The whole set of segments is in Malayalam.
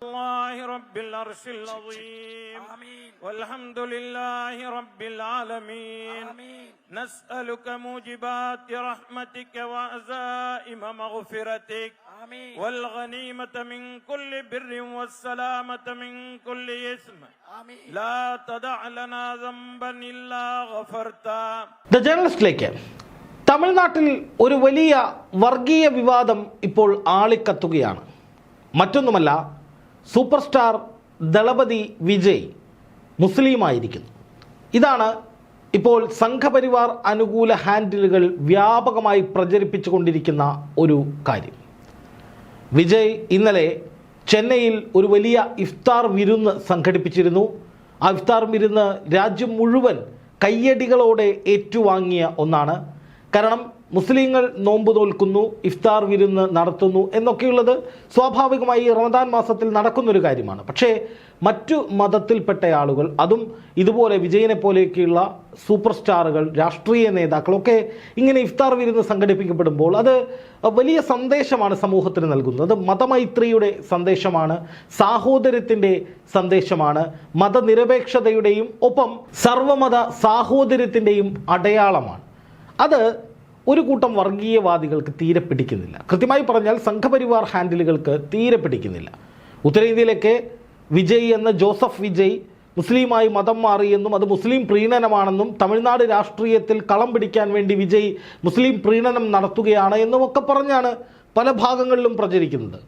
الله رب العرش العظيم آمين والحمد لله رب العالمين آمين نسألك موجبات رحمتك وعزائم مغفرتك آمين والغنيمة من كل بر والسلامة من كل إثم آمين لا تدع لنا ذنبا إلا غفرته ദ ജേർണലിസ്റ്റിലേക്ക് തമിഴ്നാട്ടിൽ ഒരു വലിയ വർഗീയ വിവാദം ഇപ്പോൾ ആളിക്കത്തുകയാണ് മറ്റൊന്നുമല്ല സൂപ്പർ സ്റ്റാർ ദളപതി വിജയ് മുസ്ലിമായിരിക്കുന്നു. ഇതാണ് ഇപ്പോൾ സംഘപരിവാർ അനുകൂല ഹാൻഡിലുകൾ വ്യാപകമായി പ്രചരിപ്പിച്ചുകൊണ്ടിരിക്കുന്ന ഒരു കാര്യം. വിജയ് ഇന്നലെ ചെന്നൈയിൽ ഒരു വലിയ ഇഫ്താർ വിരുന്ന് സംഘടിപ്പിച്ചിരുന്നു. ആ ഇഫ്താർ വിരുന്ന് രാജ്യം മുഴുവൻ കയ്യടികളോടെ ഏറ്റുവാങ്ങിയ ഒന്നാണ്. കാരണം മുസ്ലിങ്ങൾ നോമ്പ് തോൽക്കുന്നു ഇഫ്താർ വിരുന്ന് നടത്തുന്നു എന്നൊക്കെയുള്ളത് സ്വാഭാവികമായി റമദാൻ മാസത്തിൽ നടക്കുന്നൊരു കാര്യമാണ്. പക്ഷേ മറ്റു മതത്തിൽപ്പെട്ട ആളുകൾ അതും ഇതുപോലെ വിജയനെ പോലെയൊക്കെയുള്ള സൂപ്പർ സ്റ്റാറുകൾ രാഷ്ട്രീയ നേതാക്കളൊക്കെ ഇങ്ങനെ ഇഫ്താർ വിരുന്ന് സംഘടിപ്പിക്കപ്പെടുമ്പോൾ അത് വലിയ സന്ദേശമാണ് സമൂഹത്തിന് നൽകുന്നത്. മതമൈത്രിയുടെ സന്ദേശമാണ് സാഹോദര്യത്തിന്റെ സന്ദേശമാണ് മതനിരപേക്ഷതയുടെയും ഒപ്പം സർവമത സാഹോദര്യത്തിന്റെയും അടയാളമാണ്. അത് ഒരു കൂട്ടം വർഗീയവാദികൾക്ക് തീരെ പിടിക്കുന്നില്ല. കൃത്യമായി പറഞ്ഞാൽ സംഘപരിവാർ ഹാൻഡിലുകൾക്ക് തീരെ പിടിക്കുന്നില്ല. ഉത്തരേന്ത്യയിലൊക്കെ വിജയ് എന്ന ജോസഫ് വിജയ് മുസ്ലിമായി മതം മാറിയെന്നും അത് മുസ്ലിം പ്രീണനമാണെന്നും തമിഴ്നാട് രാഷ്ട്രീയത്തിൽ കളം പിടിക്കാൻ വേണ്ടി വിജയ് മുസ്ലിം പ്രീണനം നടത്തുകയാണ് എന്നുമൊക്കെ പറഞ്ഞാണ് പല ഭാഗങ്ങളിലും പ്രചരിക്കുന്നത്.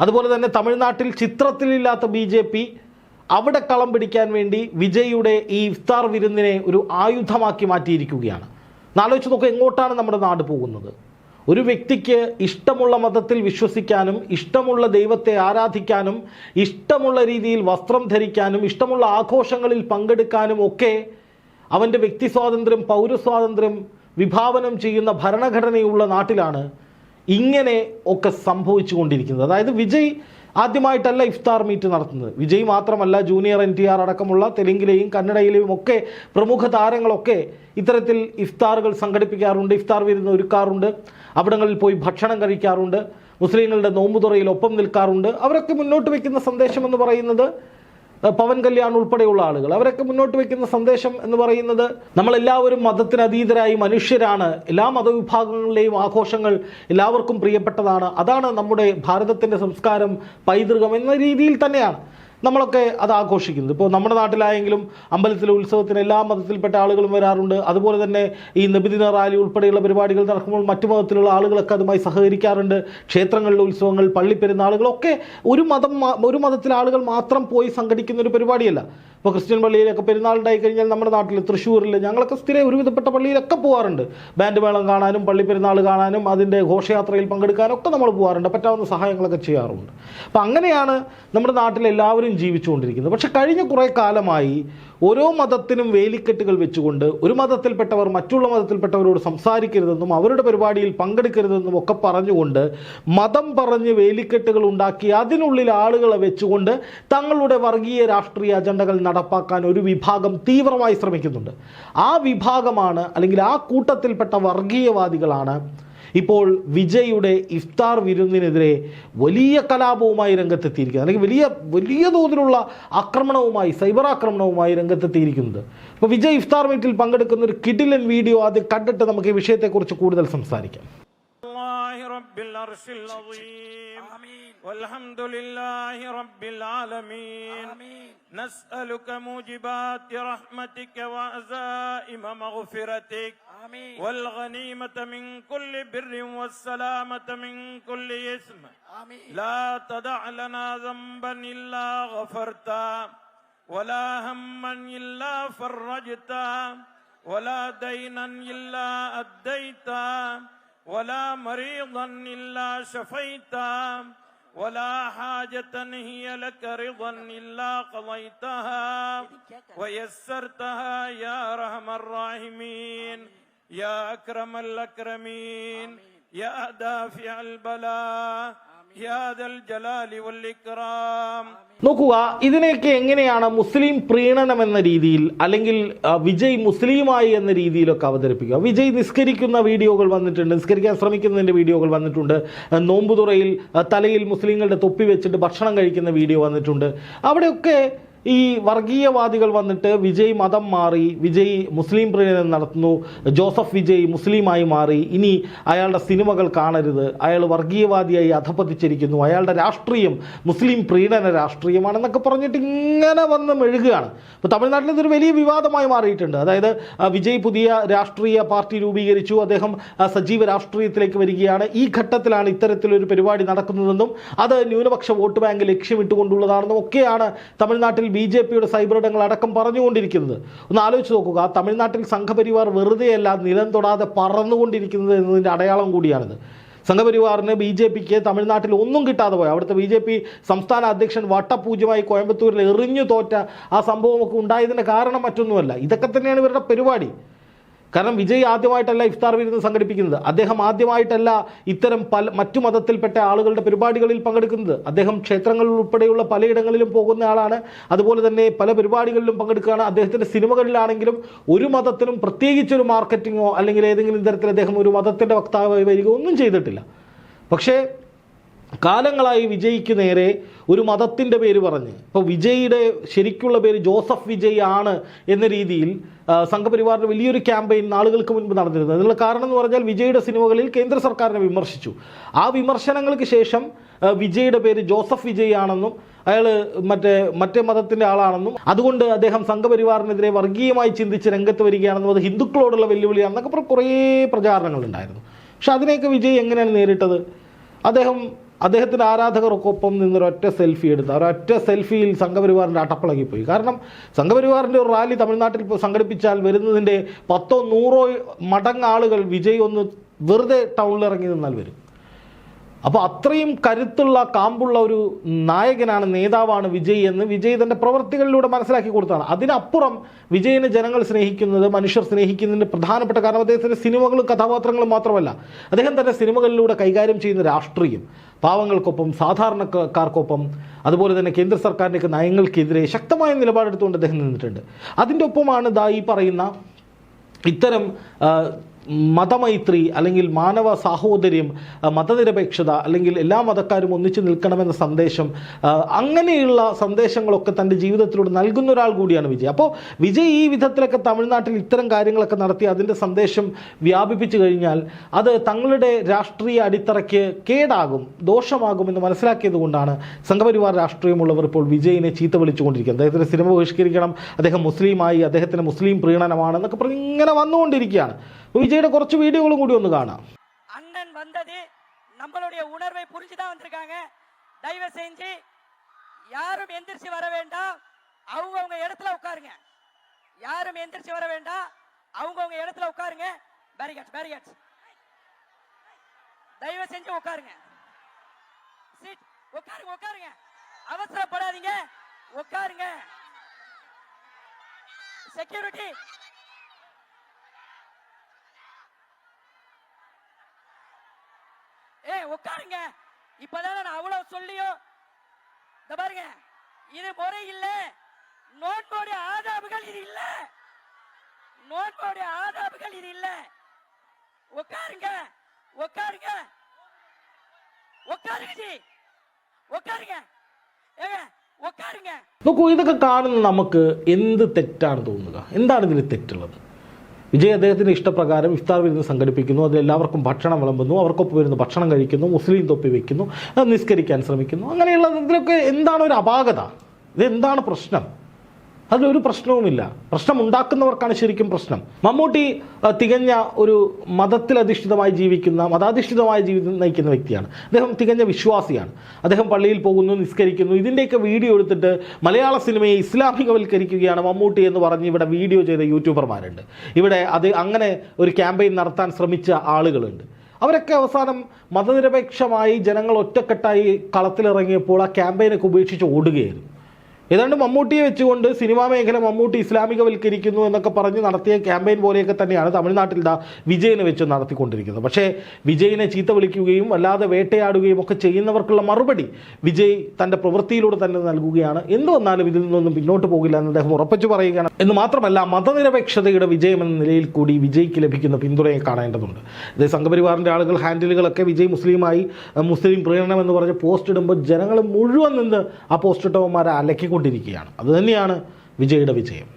അതുപോലെ തന്നെ തമിഴ്നാട്ടിൽ ചിത്രത്തിലില്ലാത്ത ബി ജെ പി അവിടെ കളം പിടിക്കാൻ വേണ്ടി വിജയുടെ ഈ ഇഫ്താർ വിരുന്നിനെ ഒരു ആയുധമാക്കി മാറ്റിയിരിക്കുകയാണ്. നാലോചിച്ച് നോക്കുക എങ്ങോട്ടാണ് നമ്മുടെ നാട് പോകുന്നത്? ഒരു വ്യക്തിക്ക് ഇഷ്ടമുള്ള മതത്തിൽ വിശ്വസിക്കാനും ഇഷ്ടമുള്ള ദൈവത്തെ ആരാധിക്കാനും ഇഷ്ടമുള്ള രീതിയിൽ വസ്ത്രം ധരിക്കാനും ഇഷ്ടമുള്ള ആഘോഷങ്ങളിൽ പങ്കെടുക്കാനും ഒക്കെ അവന്റെ വ്യക്തി സ്വാതന്ത്ര്യം പൗരസ്വാതന്ത്ര്യം വിഭാവനം ചെയ്യുന്ന ഭരണഘടനയുള്ള നാട്ടിലാണ് ഇങ്ങനെ ഒക്കെ സംഭവിച്ചു കൊണ്ടിരിക്കുന്നത് അതായത് വിജയ് ആദ്യമായിട്ടല്ല ഇഫ്താർ മീറ്റ് നടത്തുന്നത്. വിജയ് മാത്രമല്ല ജൂനിയർ എൻ ടി ആർ അടക്കമുള്ള തെലുങ്കിലെയും കന്നഡയിലെയും ഒക്കെ പ്രമുഖ താരങ്ങളൊക്കെ ഇത്തരത്തിൽ ഇഫ്താറുകൾ സംഘടിപ്പിക്കാറുണ്ട്. ഇഫ്താർ വിരുന്ന് ഒരുക്കാറുണ്ട്. അവിടങ്ങളിൽ പോയി ഭക്ഷണം കഴിക്കാറുണ്ട്. മുസ്ലിങ്ങളുടെ നോമ്പുതുറയിൽ ഒപ്പം നിൽക്കാറുണ്ട്. അവരൊക്കെ മുന്നോട്ട് വയ്ക്കുന്ന സന്ദേശമെന്ന് പറയുന്നത് പവൻ കല്യാൺ ഉൾപ്പെടെയുള്ള ആളുകൾ. അവരൊക്കെ മുന്നോട്ട് വയ്ക്കുന്ന സന്ദേശം എന്ന് പറയുന്നത് നമ്മളെല്ലാവരും മതത്തിന് അതീതരായി മനുഷ്യരാണ്. എല്ലാ മതവിഭാഗങ്ങളിലെയും ആഘോഷങ്ങൾ എല്ലാവർക്കും പ്രിയപ്പെട്ടതാണ്. അതാണ് നമ്മുടെ ഭാരതത്തിന്റെ സംസ്കാരം പൈതൃകം എന്ന രീതിയിൽ തന്നെയാണ്. നമ്മളൊക്കെ അത് ആഘോഷിക്കുന്നത്. ഇപ്പോൾ നമ്മുടെ നാട്ടിലായെങ്കിലും അമ്പലത്തിലെ ഉത്സവത്തിന് എല്ലാ മതത്തിൽപ്പെട്ട ആളുകളും വരാറുണ്ട്. അതുപോലെ തന്നെ ഈ നബിദിന റാലി ഉൾപ്പെടെയുള്ള പരിപാടികൾ നടക്കുമ്പോൾ മറ്റു മതത്തിലുള്ള ആളുകളൊക്കെ അതുമായി സഹകരിക്കാറുണ്ട്. ക്ഷേത്രങ്ങളിലെ ഉത്സവങ്ങൾ പള്ളിപ്പെരുന്നാളുകളൊക്കെ ഒരു മതം ഒരു മതത്തിലെ ആളുകൾ മാത്രം പോയി സംഘടിക്കുന്ന ഒരു പരിപാടിയല്ല. ഇപ്പോൾ ക്രിസ്ത്യൻ പള്ളിയിലൊക്കെ പെരുന്നാളുണ്ടായി കഴിഞ്ഞാൽ നമ്മുടെ നാട്ടിൽ തൃശ്ശൂരിൽ ഞങ്ങളൊക്കെ സ്ഥിരം ഒരുവിധപ്പെട്ട പള്ളിയിലൊക്കെ പോകാറുണ്ട് ബാൻഡ് മേളം കാണാനും പള്ളി പെരുന്നാൾ കാണാനും അതിന്റെ ഘോഷയാത്രയിൽ പങ്കെടുക്കാനും ഒക്കെ നമ്മൾ പോകാറുണ്ട് പറ്റാവുന്ന സഹായങ്ങളൊക്കെ ചെയ്യാറുണ്ട്. അപ്പം അങ്ങനെയാണ് നമ്മുടെ നാട്ടിൽ എല്ലാവരും ജീവിച്ചുകൊണ്ടിരിക്കുന്നത്. പക്ഷെ കഴിഞ്ഞ കുറേ കാലമായി ഓരോ മതത്തിനും വേലിക്കെട്ടുകൾ വെച്ചുകൊണ്ട് ഒരു മതത്തിൽപ്പെട്ടവർ മറ്റുള്ള മതത്തിൽപ്പെട്ടവരോട് സംസാരിക്കരുതെന്നും അവരുടെ പരിപാടിയിൽ പങ്കെടുക്കരുതെന്നും ഒക്കെ പറഞ്ഞുകൊണ്ട് മതം പറഞ്ഞ് വേലിക്കെട്ടുകൾ ഉണ്ടാക്കി അതിനുള്ളിൽ ആളുകളെ വെച്ചുകൊണ്ട് തങ്ങളുടെ വർഗീയ രാഷ്ട്രീയ അജണ്ടകൾ നടപ്പാക്കാൻ ഒരു വിഭാഗം തീവ്രമായി ശ്രമിക്കുന്നുണ്ട്. ആ വിഭാഗമാണ് അല്ലെങ്കിൽ ആ കൂട്ടത്തിൽപ്പെട്ട വർഗീയവാദികളാണ് ഇപ്പോൾ വിജയുടെ ഇഫ്താർ വിരുന്നിനെതിരെ വലിയ കലാപവുമായി രംഗത്തെത്തിയിരിക്കുന്നത്. അല്ലെങ്കിൽ വലിയ വലിയ തോതിലുള്ള ആക്രമണവുമായി സൈബർ ആക്രമണവുമായി രംഗത്തെത്തിയിരിക്കുന്നത്. അപ്പോൾ വിജയ് ഇഫ്താർ മീറ്റിൽ പങ്കെടുക്കുന്ന ഒരു കിഡിലൻ വീഡിയോ ആദ്യം കണ്ടിട്ട് നമുക്ക് ഈ വിഷയത്തെക്കുറിച്ച് കൂടുതൽ സംസാരിക്കാം. الله رب العرش العظيم. آمين. والحمد لله رب العالمين. آمين. نسألك موجبات رحمتك وعزائم مغفرتك. آمين. والغنيمة من كل بر والسلامة من كل إثم. آمين. لا تدع لنا ذنبا إلا غفرته ولا هما إلا فرجته ولا دينا إلا أديته ولا مريضا إلا شفيته ولا حاجة هي لك رضا إلا قضيتها. ويسرتها يا أرحم الراحمين يا أكرم الأكرمين يا دافع البلاء. നോക്കുക ഇതിനെയൊക്കെ എങ്ങനെയാണ് മുസ്ലിം പ്രീണനം എന്ന രീതിയിൽ അല്ലെങ്കിൽ വിജയ് മുസ്ലിമായി എന്ന രീതിയിലൊക്കെ അവതരിപ്പിക്കുക? വിജയ് നിസ്കരിക്കുന്ന വീഡിയോകൾ വന്നിട്ടുണ്ട് നിസ്കരിക്കാൻ ശ്രമിക്കുന്നതിന്റെ വീഡിയോകൾ വന്നിട്ടുണ്ട്. നോമ്പുതുറയിൽ തലയിൽ മുസ്ലിങ്ങളുടെ തൊപ്പി വെച്ചിട്ട് ഭക്ഷണം കഴിക്കുന്ന വീഡിയോ വന്നിട്ടുണ്ട്. അവിടെയൊക്കെ ഈ വർഗീയവാദികൾ വന്നിട്ട് വിജയ് മതം മാറി വിജയ് മുസ്ലിം പ്രീണനം നടത്തുന്നു ജോസഫ് വിജയ് മുസ്ലിമായി മാറി. ഇനി അയാളുടെ സിനിമകൾ കാണരുത്. അയാൾ വർഗീയവാദിയായി അധപ്പതിച്ചിരിക്കുന്നു അയാളുടെ രാഷ്ട്രീയം മുസ്ലിം പ്രീണന രാഷ്ട്രീയമാണെന്നൊക്കെ പറഞ്ഞിട്ട് ഇങ്ങനെ വന്ന് മെഴുകുകയാണ്. ഇപ്പോൾ തമിഴ്നാട്ടിൽ ഇതൊരു വലിയ വിവാദമായി മാറിയിട്ടുണ്ട്. അതായത് വിജയ് പുതിയ രാഷ്ട്രീയ പാർട്ടി രൂപീകരിച്ചു. അദ്ദേഹം സജീവ രാഷ്ട്രീയത്തിലേക്ക് വരികയാണ്. ഈ ഘട്ടത്തിലാണ് ഇത്തരത്തിലൊരു പരിപാടി നടക്കുന്നതെന്നും അത് ന്യൂനപക്ഷ വോട്ട് ബാങ്ക് ലക്ഷ്യമിട്ടുകൊണ്ടുള്ളതാണെന്നും ഒക്കെയാണ് തമിഴ്നാട്ടിൽ ബി ജെ പിയുടെ സൈബറിടങ്ങൾ അടക്കം പറഞ്ഞുകൊണ്ടിരിക്കുന്നത്. ഒന്ന് ആലോചിച്ച് നോക്കുക തമിഴ്നാട്ടിൽ സംഘപരിവാർ വെറുതെയല്ല നിലം തൊടാതെ പറന്നുകൊണ്ടിരിക്കുന്നത് എന്നതിന്റെ അടയാളം കൂടിയാണിത്. സംഘപരിവാറിന് ബി ജെ പിക്ക് തമിഴ്നാട്ടിൽ ഒന്നും കിട്ടാതെ പോയി. അവിടുത്തെ ബി ജെ പി സംസ്ഥാന അധ്യക്ഷൻ വട്ടപൂജ്യമായി കോയമ്പത്തൂരിൽ എറിഞ്ഞു തോറ്റ ആ സംഭവമൊക്കെ ഉണ്ടായതിന്റെ കാരണം മറ്റൊന്നുമല്ല. ഇതൊക്കെ തന്നെയാണ് ഇവരുടെ പരിപാടി. കാരണം വിജയ് ആദ്യമായിട്ടല്ല ഇഫ്താർ വിരുന്ന് സംഘടിപ്പിക്കുന്നത്. അദ്ദേഹം ആദ്യമായിട്ടല്ല ഇത്തരം പല മറ്റു മതത്തിൽപ്പെട്ട ആളുകളുടെ പരിപാടികളിൽ പങ്കെടുക്കുന്നത്. അദ്ദേഹം ക്ഷേത്രങ്ങളിൽ ഉൾപ്പെടെയുള്ള പലയിടങ്ങളിലും പോകുന്ന ആളാണ്. അതുപോലെ തന്നെ പല പരിപാടികളിലും പങ്കെടുക്കുകയാണ്. അദ്ദേഹത്തിന്റെ സിനിമകളിലാണെങ്കിലും ഒരു മതത്തിനും പ്രത്യേകിച്ചൊരു മാർക്കറ്റിങ്ങോ അല്ലെങ്കിൽ ഏതെങ്കിലും തരത്തിൽ അദ്ദേഹം ഒരു മതത്തിന്റെ വക്താവായി വരികയോ ഒന്നും ചെയ്തിട്ടില്ല. പക്ഷേ കാലങ്ങളായി വിജയ്ക്ക് നേരെ ഒരു മതത്തിന്റെ പേര് പറഞ്ഞ്. ഇപ്പോൾ വിജയുടെ ശരിക്കുള്ള പേര് ജോസഫ് വിജയ് ആണ് എന്ന രീതിയിൽ സംഘപരിവാറിന്റെ വലിയൊരു ക്യാമ്പയിൻ നാളുകൾക്ക് മുൻപ് നടന്നിരുന്നത്. അതിനുള്ള കാരണം എന്ന് പറഞ്ഞാൽ വിജയുടെ സിനിമകളിൽ കേന്ദ്ര സർക്കാരിനെ വിമർശിച്ചു. ആ വിമർശനങ്ങൾക്ക് ശേഷം വിജയുടെ പേര് ജോസഫ് വിജയ് ആണെന്നും അയാൾ മറ്റേ മറ്റേ മതത്തിന്റെ ആളാണെന്നും അതുകൊണ്ട് അദ്ദേഹം സംഘപരിവാറിനെതിരെ വർഗീയമായി ചിന്തിച്ച് രംഗത്ത് വരികയാണെന്നും അത് ഹിന്ദുക്കളോടുള്ള വെല്ലുവിളിയാണെന്നൊക്കെ കുറേ പ്രചാരണങ്ങളുണ്ടായിരുന്നു. പക്ഷെ അതിനെയൊക്കെ വിജയ് എങ്ങനെയാണ് നേരിട്ടത്? അദ്ദേഹം അദ്ദേഹത്തിന്റെ ആരാധകർക്കൊപ്പം നിന്നൊരൊറ്റ സെൽഫി എടുത്ത് ആ ഒരൊറ്റ സെൽഫിയിൽ സംഘപരിവാറിന്റെ അട്ടപ്പളകിപ്പോയി. കാരണം സംഘപരിവാറിന്റെ ഒരു റാലി തമിഴ്നാട്ടിൽ സംഘടിപ്പിച്ചാൽ വരുന്നതിന്റെ പത്തോ നൂറോ മടങ്ങ് ആളുകൾ വിജയ് ഒന്ന് വെറുതെ ടൗണിൽ ഇറങ്ങി നിന്നാൽ വരും. അപ്പോൾ അത്രയും കരുത്തുള്ള കാമ്പുള്ള ഒരു നായകനാണ് നേതാവാണ് വിജയ് എന്ന് വിജയ് തന്റെ പ്രവർത്തികളിലൂടെ മനസ്സിലാക്കി കൊടുത്താണ് അതിനപ്പുറം വിജയിനെ ജനങ്ങൾ സ്നേഹിക്കുന്നത് മനുഷ്യർ സ്നേഹിക്കുന്നതിന്റെ പ്രധാനപ്പെട്ട കാരണം അദ്ദേഹത്തിന്റെ സിനിമകളും കഥാപാത്രങ്ങളും മാത്രമല്ല. അദ്ദേഹം തന്റെ സിനിമകളിലൂടെ കൈകാര്യം ചെയ്യുന്ന രാഷ്ട്രീയം പാവങ്ങൾക്കൊപ്പം സാധാരണക്കാർക്കൊപ്പം അതുപോലെ തന്നെ കേന്ദ്ര സർക്കാരിന്റെയൊക്കെ നയങ്ങൾക്കെതിരെ ശക്തമായ നിലപാടെടുത്തുകൊണ്ട് അദ്ദേഹം നിന്നിട്ടുണ്ട്. അതിന്റെ ഒപ്പമാണ് ദാ ഈ പറയുന്ന ഇത്തരം മതമൈത്രി അല്ലെങ്കിൽ മാനവ സാഹോദര്യം മതനിരപേക്ഷത അല്ലെങ്കിൽ എല്ലാ മതക്കാരും ഒന്നിച്ചു നിൽക്കണമെന്ന സന്ദേശം അങ്ങനെയുള്ള സന്ദേശങ്ങളൊക്കെ തന്റെ ജീവിതത്തിലൂടെ നൽകുന്ന ഒരാൾ കൂടിയാണ് വിജയ്. അപ്പോൾ വിജയ് ഈ വിധത്തിലൊക്കെ തമിഴ്നാട്ടിൽ ഇത്തരം കാര്യങ്ങളൊക്കെ നടത്തി അതിന്റെ സന്ദേശം വ്യാപിപ്പിച്ചു കഴിഞ്ഞാൽ അത് തങ്ങളുടെ രാഷ്ട്രീയ അടിത്തറയ്ക്ക് കേടാകും ദോഷമാകുമെന്ന് മനസ്സിലാക്കിയത് കൊണ്ടാണ് സംഘപരിവാർ രാഷ്ട്രീയമുള്ളവർ ഇപ്പോൾ വിജയിനെ ചീത്ത വിളിച്ചുകൊണ്ടിരിക്കുന്നത്. അദ്ദേഹത്തിന്റെ സിനിമ ബഹിഷ്കരിക്കണം അദ്ദേഹം മുസ്ലിമായി അദ്ദേഹത്തിന് മുസ്ലിം പ്രീണനമാണെന്നൊക്കെ പറഞ്ഞ് ഇങ്ങനെ വന്നുകൊണ്ടിരിക്കുകയാണ്. അപ്പോൾ വിജയുടെ കുറച്ച് വീഡിയോകളും കൂടി ഒന്ന് കാണാം அண்ணன் வந்தது நம்மளுடைய உணர்வை புரிஞ்சுதான் வந்திருக்காங்க தயவு செஞ்சு யாரும் எந்திரிச்சு வர வேண்டாம் அவங்கவங்க இடத்துல உட்காருங்க யாரும் எந்திரிச்சு வர வேண்டாம் அவங்கவங்க இடத்துல உட்காருங்க பேரிகேட்ஸ் பேரிகேட்ஸ் தயவு செஞ்சு உட்காருங்க சீட் உட்காருங்க உட்காருங்க அவசரப்படாதீங்க உட்காருங்க செக்யூரிட்டி உட்காருங்க இப்பதானே நான் அவ்வளவு சொல்லியும் இந்த பாருங்க இது முறை இல்ல நோட்டோடைய ஆதாபுகள் இது இல்ல நோட்டோடைய ஆதாபுகள் இது இல்ல உட்காருங்க உட்காருங்க உட்காருங்க ஜி உட்காருங்க ஏங்க உட்காருங்க നോക്കൂ ഇതൊക്കെ കാണുന്ന നമുക്ക് എന്ത് തെറ്റാണ് തോന്നുക എന്താണ് ഇതിൽ തെറ്റുള്ളത് വിജയ് അദ്ദേഹത്തിന്റെ ഇഷ്ടപ്രകാരം ഇഫ്താർ വിരുന്ന് സംഘടിപ്പിക്കുന്നു. അതിൽ എല്ലാവർക്കും ഭക്ഷണം വിളമ്പുന്നു. അവർക്കൊപ്പം വരുന്ന ഭക്ഷണം കഴിക്കുന്നു. മുസ്ലിം തൊപ്പി വയ്ക്കുന്നു നിസ്കരിക്കാൻ ശ്രമിക്കുന്നു. അങ്ങനെയുള്ള ഇതിലൊക്കെ എന്താണ് ഒരു അപാകത? ഇതെന്താണ് പ്രശ്നം? അതിലൊരു പ്രശ്നവുമില്ല. പ്രശ്നം ഉണ്ടാക്കുന്നവർക്കാണ് ശരിക്കും പ്രശ്നം. മമ്മൂട്ടി തികഞ്ഞ ഒരു മതത്തിലധിഷ്ഠിതമായി ജീവിക്കുന്ന മതാധിഷ്ഠിതമായ ജീവിതം നയിക്കുന്ന വ്യക്തിയാണ്. അദ്ദേഹം തികഞ്ഞ വിശ്വാസിയാണ്. അദ്ദേഹം പള്ളിയിൽ പോകുന്നു നിസ്കരിക്കുന്നു. ഇതിന്റെയൊക്കെ വീഡിയോ എടുത്തിട്ട് മലയാള സിനിമയെ ഇസ്ലാമികവൽക്കരിക്കുകയാണ് മമ്മൂട്ടി എന്ന് പറഞ്ഞ് ഇവിടെ വീഡിയോ ചെയ്ത യൂട്യൂബർമാരുണ്ട്. ഇവിടെ അത് അങ്ങനെ ഒരു ക്യാമ്പയിൻ നടത്താൻ ശ്രമിച്ച ആളുകളുണ്ട്. അവരൊക്കെ അവസാനം മതനിരപേക്ഷമായി ജനങ്ങൾ ഒറ്റക്കെട്ടായി കളത്തിലിറങ്ങിയപ്പോൾ ആ ക്യാമ്പയിനൊക്കെ ഉപേക്ഷിച്ച് ഓടുകയായിരുന്നു. ഏതാണ്ട് മമ്മൂട്ടിയെ വെച്ചുകൊണ്ട് സിനിമാ മേഖല മമ്മൂട്ടി ഇസ്ലാമികവൽക്കരിക്കുന്നു എന്നൊക്കെ പറഞ്ഞ് നടത്തിയ ക്യാമ്പയിൻ പോലെയൊക്കെ തന്നെയാണ് തമിഴ്നാട്ടിൽ ദാ വിജയനെ വെച്ച് നടത്തിക്കൊണ്ടിരിക്കുന്നത്. പക്ഷേ വിജയിനെ ചീത്ത വിളിക്കുകയും വല്ലാതെ വേട്ടയാടുകയും ഒക്കെ ചെയ്യുന്നവർക്കുള്ള മറുപടി വിജയ് തന്റെ പ്രവൃത്തിയിലൂടെ തന്നെ നൽകുകയാണ്. എന്ത് വന്നാലും ഇതിൽ നിന്നൊന്നും പിന്നോട്ട് പോകില്ല എന്ന് അദ്ദേഹം ഉറപ്പിച്ചു പറയുകയാണ്. എന്ന് മാത്രമല്ല മതനിരപേക്ഷതയുടെ വിജയം എന്ന നിലയിൽ കൂടി വിജയ്ക്ക് ലഭിക്കുന്ന പിന്തുണയെ കാണേണ്ടതുണ്ട്. ഇത് സംഘപരിവാറിന്റെ ആളുകൾ ഹാൻഡിലുകളൊക്കെ വിജയ് മുസ്ലിമായി മുസ്ലിം പ്രീണനം എന്ന് പറഞ്ഞ് പോസ്റ്റ് ഇടുമ്പോൾ ജനങ്ങൾ മുഴുവൻ നിന്ന് ആ പോസ്റ്റ് ഇട്ടവന്മാരെ അലക്കിക്കൊണ്ടിരിക്കുകയാണ് അതുതന്നെയാണ് വിജയുടെ വിജയം.